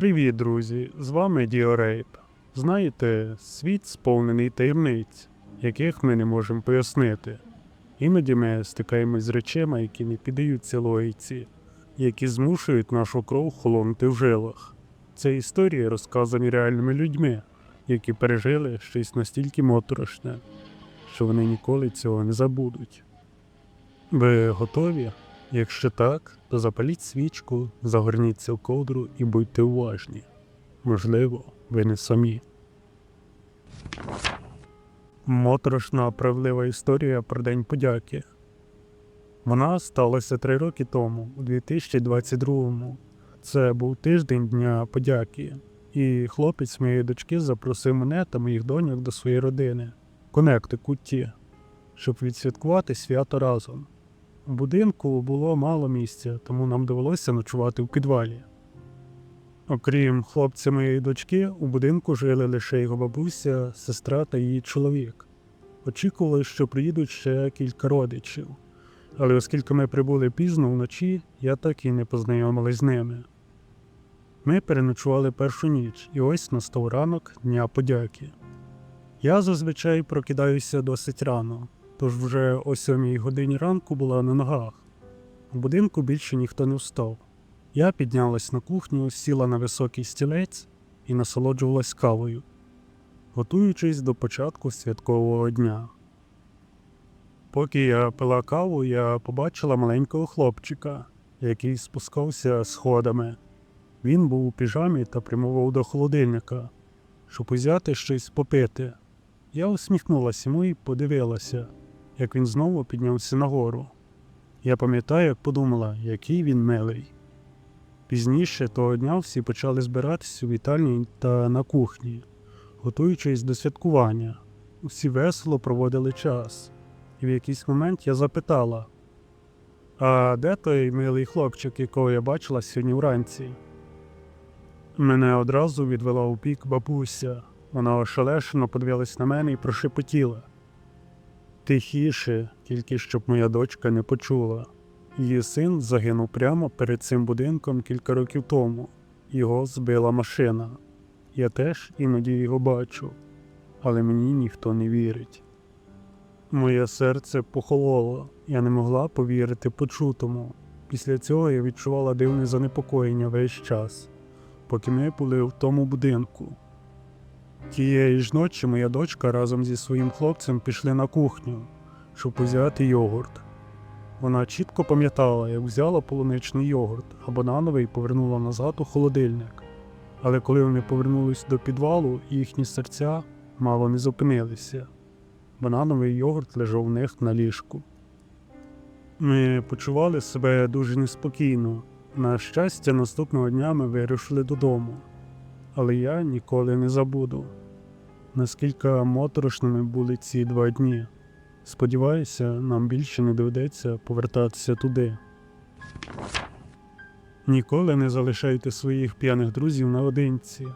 Привіт, друзі! З вами Діорейп. Знаєте, світ сповнений таємниць, яких ми не можемо пояснити. Іноді ми стикаємось з речами, які не піддаються логіці, які змушують нашу кров холонути в жилах. Це історії розказані реальними людьми, які пережили щось настільки моторошне, що вони ніколи цього не забудуть. Ви готові? Якщо так, то запаліть свічку, загорніться в ковдру і будьте уважні. Можливо, ви не самі. Моторошна правдива історія про День подяки. Вона сталася три роки тому, у 2022-му. Це був тиждень Дня подяки, і хлопець моєї дочки запросив мене та моїх доньок до своєї родини конекти кутті, щоб відсвяткувати свято разом. Будинку було мало місця, тому нам довелося ночувати в підвалі. Окрім хлопця моєї дочки, у будинку жили лише його бабуся, сестра та її чоловік. Очікували, що приїдуть ще кілька родичів, але оскільки ми прибули пізно вночі, я так і не познайомилась з ними. Ми переночували першу ніч, і ось настав ранок Дня подяки. Я зазвичай прокидаюся досить рано, тож вже о сьомій годині ранку була на ногах. У будинку більше ніхто не встав. Я піднялась на кухню, сіла на високий стілець і насолоджувалась кавою, готуючись до початку святкового дня. Поки я пила каву, я побачила маленького хлопчика, який спускався сходами. Він був у піжамі та прямував до холодильника, щоб узяти щось попити. Я усміхнулася йому і подивилася, як він знову піднявся нагору. Я пам'ятаю, як подумала, який він милий. Пізніше того дня всі почали збиратися у вітальні та на кухні, готуючись до святкування. Усі весело проводили час, і в якийсь момент я запитала: А де той милий хлопчик, якого я бачила сьогодні вранці? Мене одразу відвела у бік бабуся. Вона ошелешено подивилась на мене і прошепотіла. Тихіше, тільки щоб моя дочка не почула. Її син загинув прямо перед цим будинком кілька років тому. Його збила машина. Я теж іноді його бачу, але мені ніхто не вірить. Моє серце похололо, я не могла повірити почутому. Після цього я відчувала дивне занепокоєння весь час, поки ми були в тому будинку. Тієї ж ночі моя дочка разом зі своїм хлопцем пішли на кухню, щоб узяти йогурт. Вона чітко пам'ятала, як взяла полуничний йогурт, а банановий повернула назад у холодильник. Але коли вони повернулись до підвалу, їхні серця мало не зупинилися. Банановий йогурт лежав у них на ліжку. Ми почували себе дуже неспокійно. На щастя, наступного дня ми вирушили додому. Але я ніколи не забуду, наскільки моторошними були ці два дні. Сподіваюся, нам більше не доведеться повертатися туди. Ніколи не залишайте своїх п'яних друзів наодинці.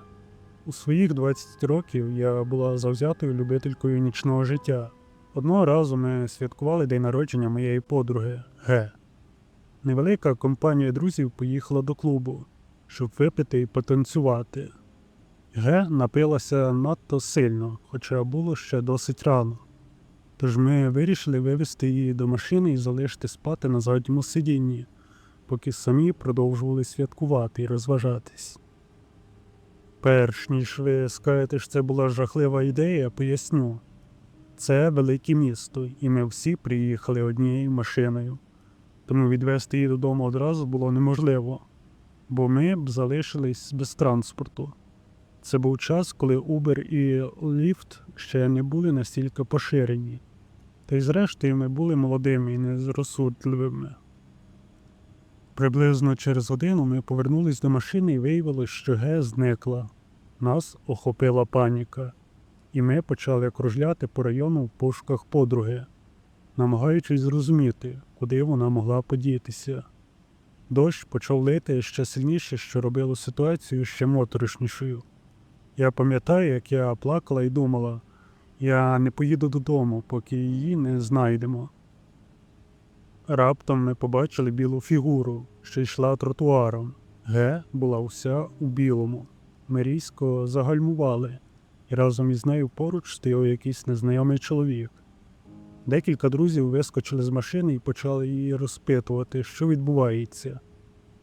У своїх 20 років я була завзятою любителькою нічного життя. Одного разу ми святкували день народження моєї подруги Г. Невелика компанія друзів поїхала до клубу, щоб випити і потанцювати. Г напилася надто сильно, хоча було ще досить рано. Тож ми вирішили вивезти її до машини і залишити спати на задньому сидінні, поки самі продовжували святкувати і розважатись. Перш ніж ви скажете, що це була жахлива ідея, поясню. Це велике місто, і ми всі приїхали однією машиною. Тому відвезти її додому одразу було неможливо, бо ми б залишились без транспорту. Це був час, коли Uber і Lyft ще не були настільки поширені. Та й зрештою ми були молодими і незрозсудливими. Приблизно через годину ми повернулись до машини і виявилось, що Ге зникла. Нас охопила паніка, і ми почали кружляти по району в пошуках подруги, намагаючись зрозуміти, куди вона могла подітися. Дощ почав лити ще сильніше, що робило ситуацію ще моторошнішою. Я пам'ятаю, як я плакала і думала, я не поїду додому, поки її не знайдемо. Раптом ми побачили білу фігуру, що йшла тротуаром. Г була вся у білому. Ми різко загальмували, і разом із нею поруч стояв якийсь незнайомий чоловік. Декілька друзів вискочили з машини і почали її розпитувати, що відбувається.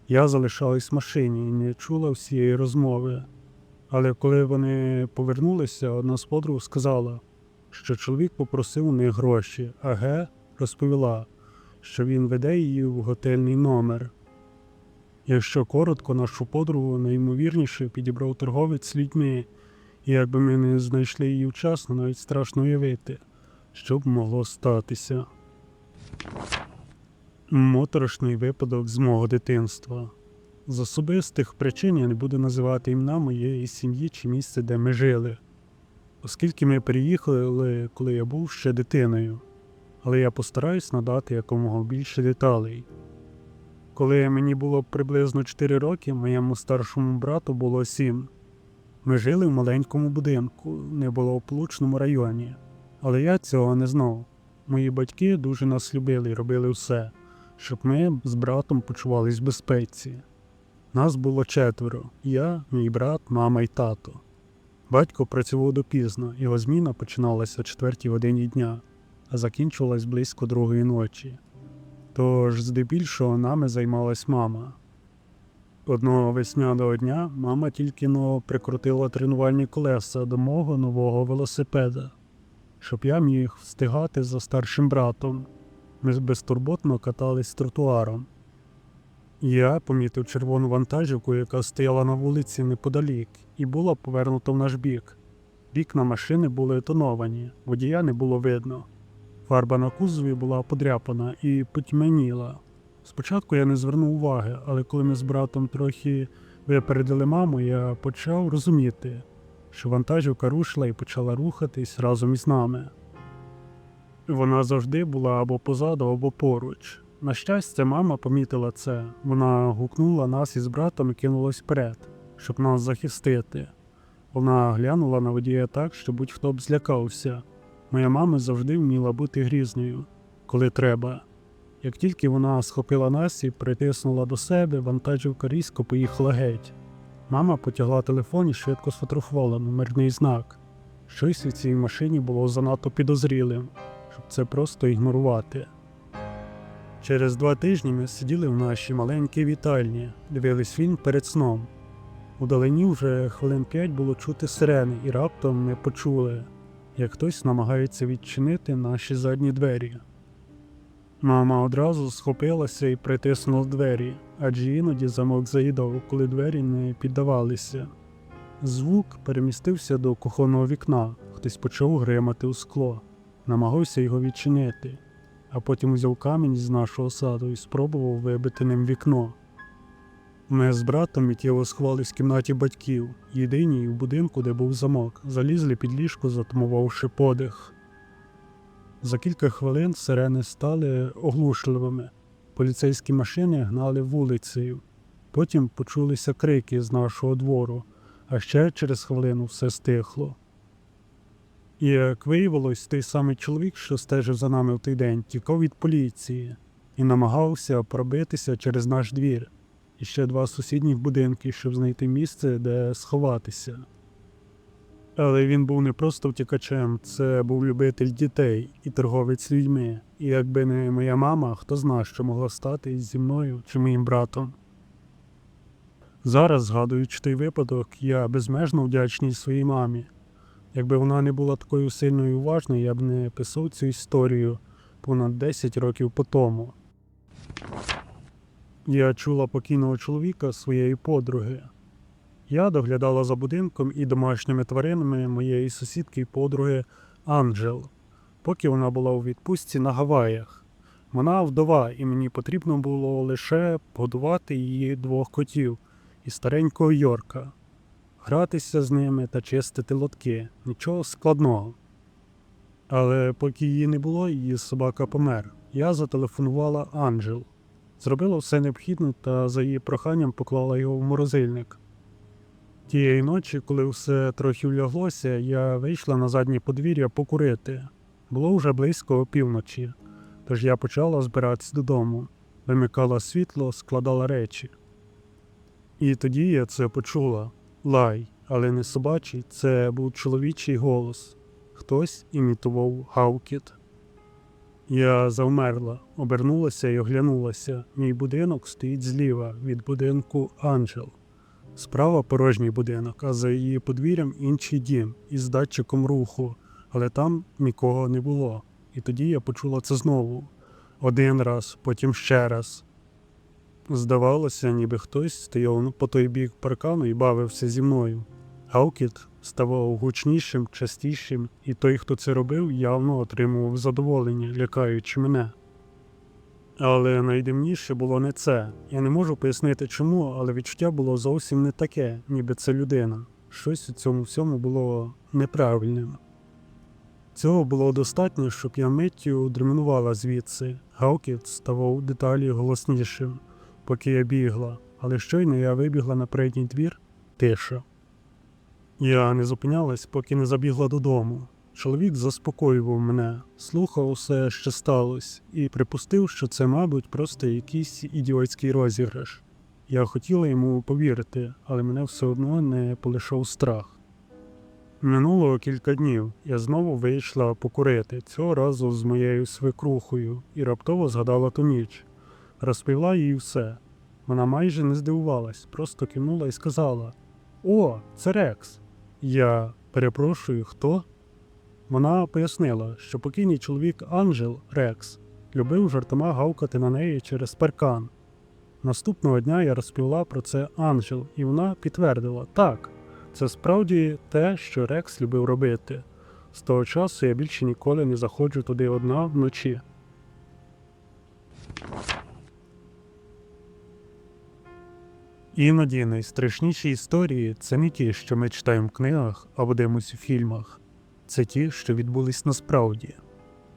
Я залишалась в машині і не чула всієї розмови. Але коли вони повернулися, одна з подруг сказала, що чоловік попросив у них гроші, а Г розповіла, що він веде її в готельний номер. Якщо коротко, нашу подругу найімовірніше підібрав торговець з людьми, і якби ми не знайшли її вчасно, навіть страшно уявити, що б могло статися. Моторошний випадок з мого дитинства. З особистих причин я не буду називати імена моєї сім'ї чи місце, де ми жили, оскільки ми переїхали, коли я був ще дитиною, але я постараюсь надати якомога більше деталей. Коли мені було приблизно 4 роки, моєму старшому брату було 7. Ми жили в маленькому будинку, неблагополучному районі, але я цього не знав. Мої батьки дуже нас любили і робили все, щоб ми з братом почувались в безпеці. Нас було четверо: я, мій брат, мама і тато. Батько працював допізно, його зміна починалася о четвертій годині дня, а закінчувалась близько другої ночі. Тож, здебільшого, нами займалась мама. Одного весняного дня мама тільки но прикрутила тренувальні колеса до мого нового велосипеда, щоб я міг встигати за старшим братом. Ми безтурботно катались тротуаром. Я помітив червону вантажівку, яка стояла на вулиці неподалік, і була повернута в наш бік. Вікна машини були тоновані, водія не було видно. Фарба на кузові була подряпана і потьмяніла. Спочатку я не звернув уваги, але коли ми з братом трохи випередили маму, я почав розуміти, що вантажівка рушила і почала рухатись разом із нами. Вона завжди була або позаду, або поруч. На щастя, мама помітила це. Вона гукнула нас із братом і кинулась вперед, щоб нас захистити. Вона глянула на водія так, що будь-хто б злякався. Моя мама завжди вміла бути грізною, коли треба. Як тільки вона схопила нас і притиснула до себе, вантажівка різко поїхала геть. Мама потягла телефон і швидко сфотографувала номерний знак. Щось у цій машині було занадто підозрілим, щоб це просто ігнорувати. Через два тижні ми сиділи в нашій маленькій вітальні, дивились фільм перед сном. Удалині вже хвилин п'ять було чути сирени, і раптом ми почули, як хтось намагається відчинити наші задні двері. Мама одразу схопилася і притиснула двері, адже іноді замок заїдав, коли двері не піддавалися. Звук перемістився до кухонного вікна, хтось почав гримати у скло, намагався його відчинити, а потім взяв камінь з нашого саду і спробував вибити ним вікно. Ми з братом миттєво сховались в кімнаті батьків, єдиній в будинку, де був замок, залізли під ліжко, затумувавши подих. За кілька хвилин сирени стали оглушливими. Поліцейські машини гнали вулицею. Потім почулися крики з нашого двору, а ще через хвилину все стихло. І як виявилось, той самий чоловік, що стежив за нами в той день, тікав від поліції і намагався пробитися через наш двір і ще два сусідніх будинки, щоб знайти місце, де сховатися. Але він був не просто втікачем, це був любитель дітей і торговець людьми. І якби не моя мама, хто зна, що могло стати зі мною чи моїм братом. Зараз, згадуючи той випадок, я безмежно вдячний своїй мамі. Якби вона не була такою сильною і уважною, я б не писав цю історію понад 10 років по тому. Я чула покійного чоловіка своєї подруги. Я доглядала за будинком і домашніми тваринами моєї сусідки і подруги Анджел, поки вона була у відпустці на Гаваях. Вона вдова, і мені потрібно було лише годувати її двох котів і старенького Йорка, гратися з ними та чистити лотки. Нічого складного. Але поки її не було, її собака помер. Я зателефонувала Анджел, зробила все необхідне та за її проханням поклала його в морозильник. Тієї ночі, коли все трохи вляглося, я вийшла на заднє подвір'я покурити. Було вже близько опівночі, тож я почала збиратись додому, вимикала світло, складала речі. І тоді я це почула. Лай, але не собачий, це був чоловічий голос. Хтось імітував гавкіт. Я завмерла, обернулася і оглянулася. Мій будинок стоїть зліва від будинку Анджел. Справа порожній будинок, а за її подвір'ям інший дім із датчиком руху, але там нікого не було. І тоді я почула це знову. Один раз, потім ще раз. Здавалося, ніби хтось стояв по той бік паркану і бавився зі мною. Гавкіт ставав гучнішим, частішим, і той, хто це робив, явно отримував задоволення, лякаючи мене. Але найдивніше було не це. Я не можу пояснити чому, але відчуття було зовсім не таке, ніби це людина. Щось у цьому всьому було неправильним. Цього було достатньо, щоб я миттю дременувала звідси. Гавкіт ставав деталі голоснішим, поки я бігла, але щойно я вибігла на передній двір тиша. Я не зупинялась, поки не забігла додому. Чоловік заспокоював мене, слухав усе, що сталося, і припустив, що це, мабуть, просто якийсь ідіотський розіграш. Я хотіла йому повірити, але мене все одно не полишав страх. Минуло кілька днів. Я знову вийшла покурити, цього разу з моєю свекрухою, і раптово згадала ту ніч. Розповіла їй все. Вона майже не здивувалась, просто кивнула і сказала: О, це Рекс. Я перепрошую, хто? Вона пояснила, що покійний чоловік Анджел Рекс любив жартома гавкати на неї через паркан. Наступного дня я розповіла про це Анджел, і вона підтвердила: так, це справді те, що Рекс любив робити. З того часу я більше ніколи не заходжу туди одна вночі. Іноді найстрашніші історії це не ті, що ми читаємо в книгах або дивимося у фільмах, це ті, що відбулись насправді.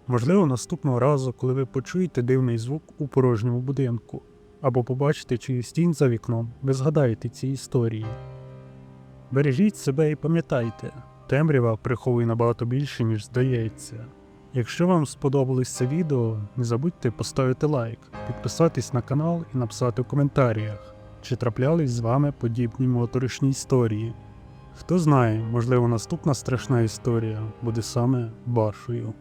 Можливо, наступного разу, коли ви почуєте дивний звук у порожньому будинку, або побачите чиюсь тінь за вікном, ви згадаєте ці історії. Бережіть себе і пам'ятайте, темрява приховує набагато більше, ніж здається. Якщо вам сподобалось це відео, не забудьте поставити лайк, підписатись на канал і написати в коментарях, чи траплялись з вами подібні моторошні історії. Хто знає, можливо, наступна страшна історія буде саме вашою.